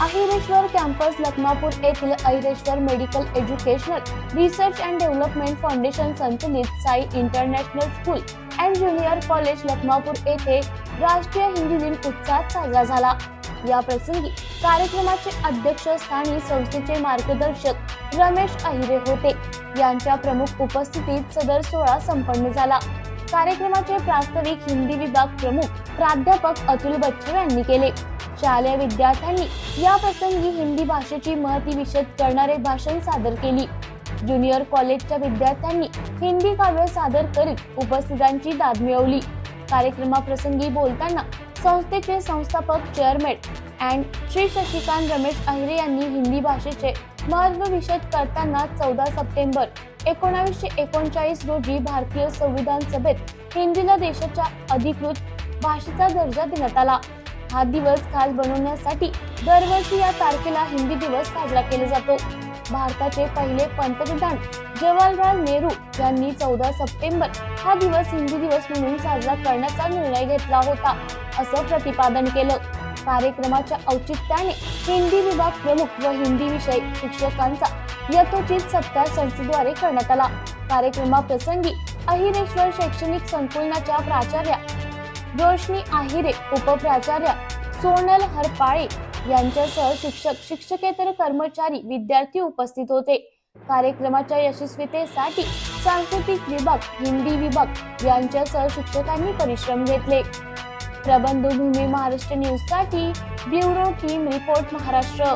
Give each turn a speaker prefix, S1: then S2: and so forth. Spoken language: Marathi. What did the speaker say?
S1: अहिरेश्वर कॅम्पस लखमापूर येथील Ahireshwar medical educational research and development foundation संचलित Sai international school and junior college Lakhmapur येथे राष्ट्रीय हिंदी दिन उत्साहात साजरा झाला. या प्रसंगी कार्यक्रमाचे अध्यक्ष अध्यक्षस्थानी संस्थेचे मार्गदर्शक रमेश अहिरे होते. यांच्या प्रमुख उपस्थितीत सदर सोहळा संपन्न झाला. कार्यक्रमाचे प्रास्ताविक हिंदी विभाग प्रमुख प्राध्यापक अतुल बच्चन यांनी केले. शालेय विद्यार्थ्यांनी या प्रसंगी हिंदी भाषेची महती विशद करणारे भाषण सादर केली. ज्युनियर कॉलेजच्या विद्यार्थ्यांनी हिंदी काव्य सादर करीत उपस्थितांची दाद मिळवली. कार्यक्रमाप्रसंगी बोलताना संस्थेचे संस्थापक चेअरमॅन अँड श्री शशिकांत रमेश अहिरे यांनी हिंदी भाषेचे महत्त्व विशद करताना चौदा सप्टेंबर एकोणावीसशे एकोणचाळीस रोजी भारतीय संविधान सभेत हिंदीला देशाच्या अधिकृत भाषेचा दर्जा देण्यात आला. हा दिवस खास बनवण्यासाठी दरवर्षी या तारखेला हिंदी दिवस साजरा केला जातो. भारताचे पहिले पंतप्रधान जवाहरलाल नेहरू यांनी चौदा सप्टेंबर हा दिवस हिंदी दिवस म्हणून साजरा करण्याचा निर्णय घेतला होता असं प्रतिपादन केलं. कार्यक्रमाच्या औचित्याने हिंदी विभाग प्रमुख व हिंदी विषय शिक्षकांचा यथोचित सत्कार संस्थेद्वारे करण्यात आला. कार्यक्रमाप्रसंगी अहिरेश्वर शैक्षणिक संकुलनाच्या प्राचार्या रोशनी आहिरे उपप्राचार्य सोनल हरपाळे यांच्यासह शिक्षक शिक्षकेतर कर्मचारी विद्यार्थी उपस्थित होते. कार्यक्रमाच्या यशस्वीतेसाठी सांस्कृतिक विभाग हिंदी विभाग यांच्यासह शिक्षकांनी परिश्रम घेतले. प्रबंधभूमी महाराष्ट्र न्यूजसाठी ब्युरो टीम रिपोर्ट महाराष्ट्र.